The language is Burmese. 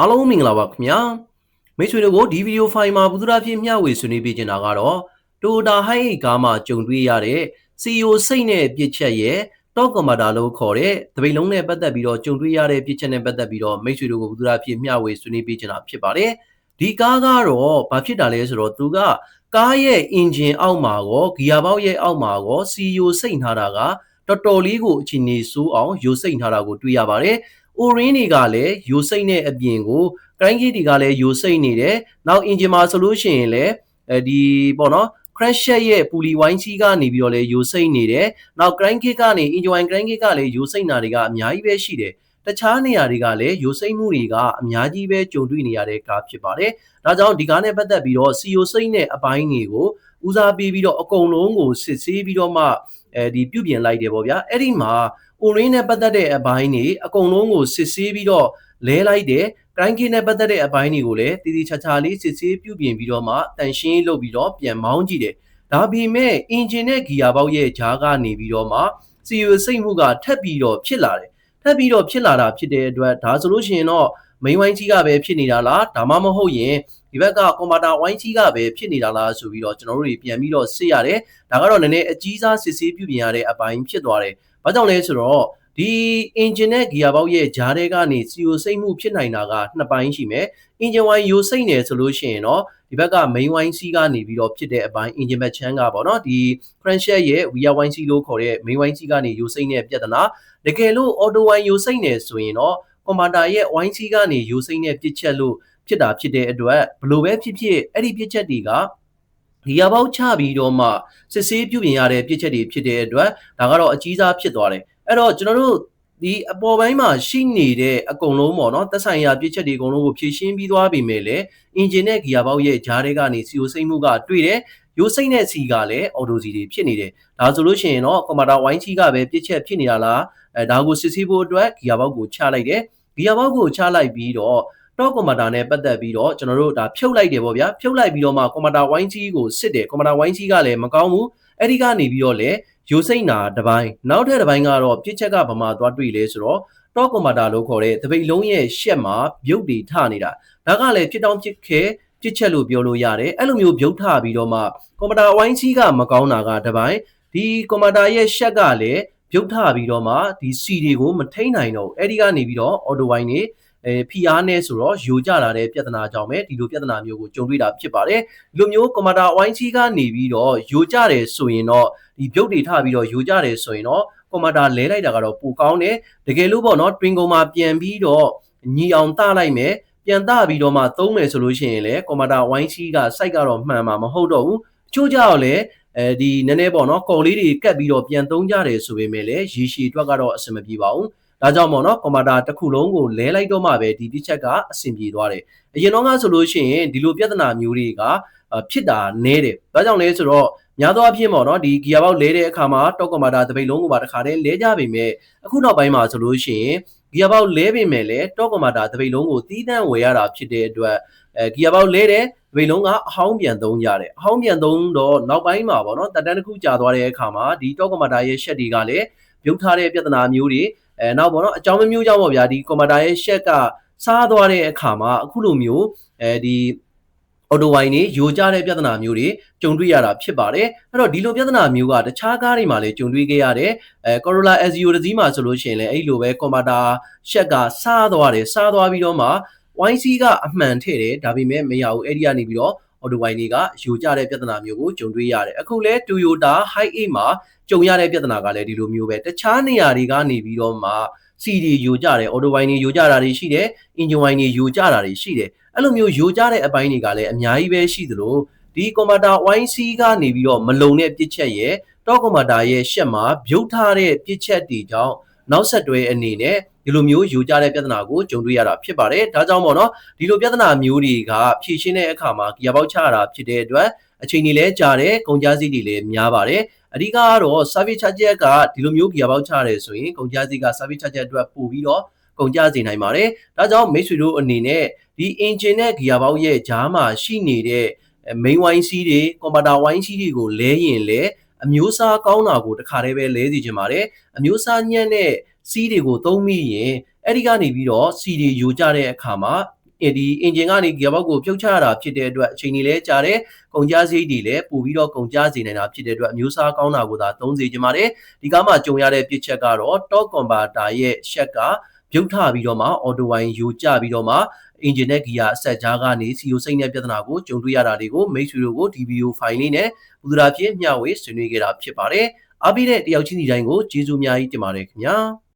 အားလုံးမင်္ဂလာပါခင်ဗျာမိတ်ဆွေတို့ကိုဒီဗီဒီယိုဖိုင်မှာဘုဒ္ဓဖြစ်မျှဝေဆွေးနွေးပေးချင်တာကတော့ Toyota Hilux ကားမှာကြုံတွေ့ရတဲ့ CEO စိတ်နဲ့ပြစ်ချက်ရဲ့ Top Commander လို့ခေါ်တဲ့တပိတ်လုံးနဲ့ပတ်သက်ပြီးတော့ကြုံတွေ့ရတဲ့ပြစ်ချက်နဲ့ပတ်သက်ပြီးတော့မိတ်ဆွေတို့ကိုဘုဒ္ဓဖြစ်မျှဝေဆွေးနွေးပေးချင်တာဖြစ်ပါတယ်ဒီကားကတော့ဘာဖြစ်တာလဲဆိုတော့သူကကားရဲ့ engine အောက်မှာရော gear box ရဲ့အောက်မှာရော CEO စိတ်ထားတာကတော်တော်လေးကိုအခြေအနေဆိုးအောင်ယိုစိတ်ထားတာကိုတွေ့ရပါတယ်။ O-ring တွေကလည်းယိုစိတ်တဲ့အပြင်ကို crank gauge တွေကလည်းယိုစိတ်နေတယ်။နောက် engine မှာဆိုလို့ရှိရင်လည်းအဲဒီပေါ့နော် crankshaft ရဲ့ပူလီဝိုင်းစီးကနေပြီးတော့လည်းယိုစိတ်နေတယ်။နောက် crank gauge ကနေ engine wine crank gauge ကလည်းယိုစိတ်နာတွေကအများကြီးပဲရှိတယ်။တခြားနေရာတွေကလည်းယိုစိတ်မှုတွေကအများကြီးပဲကြုံတွေ့နေရတဲ့ကားဖြစ်ပါတယ်။ဒါကြောင့်ဒီကားနဲ့ပတ်သက်ပြီးတော့ CO စိတ်နဲ့အပိုင်းတွေကိုဦးစားပေးပြီးတော့အကုန်လုံးကိုစစ်ဆေးပြီးတော့မှအဲဒီပြုပြင်လိုက်တယ်ပေါ့ဗျာ။အဲ့ဒီမှာ O-ring နဲ့ပတ်သက်တဲ့အပိုင်းတွေအကုန်လုံးကိုစစ်ဆေးပြီးတော့လဲလိုက်တယ်။ crank gauge နဲ့ပတ်သက်တဲ့အပိုင်းတွေကိုလည်းတည်တည်ချာချာလေးစစ်ဆေးပြုပြင်ပြီးတော့မှတန်ရှင်းလုပ်ပြီးတော့ပြန်မောင်းကြည့်တယ်။ဒါပေမဲ့ engine နဲ့ gear box ရဲ့ကြားကနေပြီးတော့မှ CO စိတ်မှုကထပ်ပြီးတော့ဖြစ်လာတယ်။ထပ်ပြီးတော့ဖြစ်လာတာဖြစ်တဲ့အတွက်ဒါဆိုလို့ရှိရင်တော့ main ဝိုင်းကြီးကပဲဖြစ်နေတာလားဒါမှမဟုတ်ရင် ဒီဘက်က commander ဝိုင်းကြီးကပဲဖြစ်နေတာလားဆိုပြီးတော့ကျွန်တော်တို့တွေပြန်ပြီးတော့စစ်ရတယ်ဒါကတော့နည်းနည်းအကြီးစားစစ်ဆေးပြုပြင်ရတဲ့အပိုင်းဖြစ်သွားတယ်ဘာကြောင့်လဲဆိုတော့ဒီ engine နဲ့ gear box ရဲ့ဂျားထဲကနေ CO စိတ်မှုဖြစ်နိုင်တာကနှစ်ပိုင်းရှိမယ် engine wine ယိုစိတ်နေဆိုလို့ရှိရင်တော့ဒီဘက်က main wine စီးကနေပြီးတော့ဖြစ်တဲ့အပိုင်း engine back ချမ်းကပေါ့နော်ဒီ crankshaft ရဲ့ rear wine စီးလို့ခေါ်တဲ့ main wine စီးကနေယိုစိတ်နေပြဿနာတကယ်လို့ auto wine ယိုစိတ်နေဆိုရင်တော့ commander ရဲ့ wine စီးကနေယိုစိတ်နေပြစ်ချက်လို့ ဖြစ်တာဖြစ်တဲ့အတွက်ဘလို့ပဲဖြစ်ဖြစ်အဲ့ဒီပြစ်ချက်တွေကဒီရပေါက်ချပြီးတော့မှစစ်ဆေးပြုပြင်ရတဲ့ပြစ်ချက်တွေဖြစ်တဲ့အတွက်ဒါကတော့အကြီးစားဖြစ်သွားတယ်အဲ့တော့ကျွန်တော်တို့ဒီအပေါ်ပိုင်းမှာရှိနေတဲ့အကုန်လုံးပေါ့နော်သက်ဆိုင်ရာပြစ်ချက်တွေအကုန်လုံးကိုဖြည့်ရှင်းပြီးသွားပြီမဲ့လေအင်ဂျင်နဲ့ဂီယာဘောက်ရဲ့ဂျားတွေကနေစီယိုစိတ်မှုကတွေ့တယ်ရိုးစိတ်နဲ့စီကလည်းအော်တိုစီတွေဖြစ်နေတယ်ဒါဆိုလို့ရှိရင်တော့ကွန်မန်ဒါဝိုင်းချီကပဲပြစ်ချက်ဖြစ်နေတာလားအဲဒါကိုစစ်ဆေးဖို့အတွက်ဂီယာဘောက်ကိုချလိုက်တယ်ဂီယာဘောက်ကိုချလိုက်ပြီးတော့ တော့ကွန်မန်ဒါနဲ့ပတ်သက်ပြီးတော့ကျွန်တော်တို့ဒါဖြုတ်လိုက်တယ်ပေါ့ဗျာဖြုတ်လိုက်ပြီးတော့မှကွန်မန်ဒါဝိုင်းချီကိုစစ်တယ်ကွန်မန်ဒါဝိုင်းချီကလည်းမကောင်းဘူးအဲ့ဒီကနေပြီးတော့လည်းရိုစိတ်နာတစ်ပိုင်းနောက်ထပ်တစ်ပိုင်းကတော့ပြစ်ချက်ကဗမာသွားတွေ့လဲဆိုတော့တော့ကွန်မန်ဒါလို့ခေါ်တဲ့တပိတ်လုံးရဲ့ရှက်မှာပြုတ်တွေထနေတာဒါကလည်းဖြစ်တောင်းဖြစ်ခဲပြစ်ချက်လို့ပြောလို့ရတယ်အဲ့လိုမျိုးပြုတ်ထပြီးတော့မှကွန်မန်ဒါဝိုင်းချီကမကောင်းတာကတစ်ပိုင်းဒီကွန်မန်ဒါရဲ့ရှက်ကလည်းပြုတ်ထပြီးတော့မှဒီစီတွေကိုမထိန်နိုင်တော့အဲ့ဒီကနေပြီးတော့အော်တိုဝိုင်းနေ အဲဖီအားနဲ့ဆိုတော့ယိုကျလာတဲ့ပြဿနာကြောင့်ပဲဒီလိုပြဿနာမျိုးကိုကြုံတွေ့တာဖြစ်ပါတယ်ဒီလိုမျိုးကွန်မန်ဒါဝိုင်းချီကနေပြီးတော့ယိုကျတယ်ဆိုရင်တော့ဒီပြုတ်တွေထပြီးတော့ယိုကြတယ်ဆိုရင်တော့ကွန်မန်ဒါလဲလိုက်တာကတော့ပိုကောင်းတယ်တကယ်လို့ပေါ့နော် twin ကုံမှာပြန်ပြီးတော့ညီအောင်တလိုက်မယ်ပြန်တပြီးတော့မှသုံးမယ်ဆိုလို့ရှိရင်လည်းကွန်မန်ဒါဝိုင်းချီက site ကတော့မှန်မှာမဟုတ်တော့ဘူးချို့ကြောက်လည်းအဲဒီနည်းနည်းပေါ့နော်ကော်လေးတွေကတ်ပြီးတော့ပြန်သုံးကြတယ်ဆိုပေမဲ့လည်းရေရှည်အတွက်ကတော့အဆင်မပြေပါဘူး ဒါကြောင့်ပေါ့နော်ကွန်မန်ဒါတစ်ခုလုံးကိုလဲလိုက်တော့မှပဲဒီပြချက်ကအဆင်ပြေသွားတယ်အရင်တော့ကဆိုလို့ရှိရင်ဒီလိုပြဿနာမျိုးတွေကဖြစ်တာနည်းတယ်ဒါကြောင့်လဲဆိုတော့များသောအားဖြင့်ပေါ့နော်ဒီဂီယာဘောက်လဲတဲ့အခါမှာတော့ကွန်မန်ဒါတပိတ်လုံးကိုပါတခါတည်းလဲကြပေမဲ့အခုနောက်ပိုင်းမှာဆိုလို့ရှိရင်ဂီယာဘောက်လဲပေမဲ့လည်းတော့ကွန်မန်ဒါတပိတ်လုံးကိုတီးတန့်ဝယ်ရတာဖြစ်တဲ့အတွက်အဲဂီယာဘောက်လဲတဲ့တပိတ်လုံးကအဟောင်းပြန်သုံးကြတယ်အဟောင်းပြန်သုံးတော့နောက်ပိုင်းမှာပေါ့နော်တက်တန်းတစ်ခုကြာသွားတဲ့အခါမှာဒီတော့ကွန်မန်ဒါရဲ့ရှက်တွေကလည်းပြုတ်ထားတဲ့ပြဿနာမျိုးတွေ အဲနောက်ပေါ့နော်အကြောင်းမျိုးကြောင့်ပေါ့ဗျာဒီကွန်မန်ဒါရဲ့ရှက်ကစားသွားတဲ့အခါမှာအခုလိုမျိုးအဲဒီအော်တိုဝိုင်းတွေယိုကျတဲ့ပြဿနာမျိုးတွေကြုံတွေ့ရတာဖြစ်ပါတယ်အဲ့တော့ဒီလိုပြဿနာမျိုးကတခြားကားတွေမှာလည်းကြုံတွေ့ခဲ့ရတယ်အဲ Corolla SEO တစည်းမှာဆိုလို့ရှိရင်လည်းအဲ့လိုပဲ Commander ရှက်ကစားသွားတယ်စားသွားပြီးတော့မှ YC ကအမှန်ထည့်တယ်ဒါပေမဲ့မရဘူးအဲ့ဒီကနေပြီးတော့ auto wine တွေကယိုကျတဲ့ပြဿနာမျိုးကိုကြုံတွေ့ရတယ်အခုလဲ Toyota Hi8 မှာကြုံရတဲ့ပြဿနာကလည်းဒီလိုမျိုးပဲတခြားနေရာတွေကနေပြီးတော့မှ CD ယိုကျတယ် auto wine တွေယိုကျတာတွေရှိတယ် engine wine တွေယိုကျတာတွေရှိတယ်အဲ့လိုမျိုးယိုကျတဲ့အပိုင်းတွေကလည်းအများကြီးပဲရှိသလိုဒီ commander YC ကနေပြီးတော့မလုံတဲ့ပြစ်ချက်ရဲ့ top commander ရဲ့ရှက်မှာပြုတ်ထားတဲ့ပြစ်ချက်တွေကြောင့်နောက်ဆက်တွဲအနေနဲ့ ဒီလိုမျိုးယူကြတဲ့ပြဿနာကိုကြုံတွေ့ရတာဖြစ်ပါတယ်ဒါကြောင့်ပေါ့နော်ဒီလိုပြဿနာမျိုးတွေကဖြေရှင်းတဲ့အခါမှာဂီယာပေါက်ချရတာဖြစ်တဲ့အတွက်အချိန်ကြီးလဲကြာတယ်ကုန်ကျစရိတ်တွေလည်းများပါတယ်အဓိကကတော့ service charge ကဒီလိုမျိုးဂီယာပေါက်ချရတယ်ဆိုရင်ကုန်ကျစရိတ်က service charge အတွက်ပို့ပြီးတော့ကုန်ကျစေနိုင်ပါတယ်ဒါကြောင့်မိတ်ဆွေတို့အနေနဲ့ဒီ engine နဲ့ gear box ရဲ့ကြားမှာရှိနေတဲ့ main wine စီးတွေ computer wine စီးတွေကိုလဲရင်လဲအမျိုးအစားကောင်းတာကိုတခါတည်းပဲလဲစီခြင်းပါတယ်အမျိုးအစားညံ့တဲ့ စီးတွေကိုသုံးမိရင်အဲ့ဒီကနေပြီးတော့စီတွေယူကြတဲ့အခါမှာဒီအင်ဂျင်ကနေဂီယာဘောက်ကိုပြုတ်ချရတာဖြစ်တဲ့အတွက်အချိန်ကြီးလဲကြာတယ်ကုန်ကြစရိတ်တွေလည်းပို့ပြီးတော့ကုန်ကြစေနိုင်တာဖြစ်တဲ့အတွက်အမျိုးအစားကောင်းတာကိုသာသုံးစေချင်ပါတယ်ဒီကားမှာကြုံရတဲ့ပြစ်ချက်ကတော့ top converter ရဲ့ရှက်ကပြုတ်ထပြီးတော့မှ auto wine ယူကျပြီးတော့မှ engine နဲ့ gear အဆက်ကြားကနေ CO စိတ်နဲ့ပြဿနာကိုကြုံတွေ့ရတာတွေကိုမိတ်ဆွေတို့ကိုဒီဗီဒီယိုဖိုင်လေးနဲ့ပူဇရာဖြင့်မျှဝေဆွေးနွေးခဲ့တာဖြစ်ပါတယ်အားပေးတဲ့တယောက်ချင်းစီတိုင်းကိုကျေးဇူးအများကြီးတင်ပါတယ်ခင်ဗျာ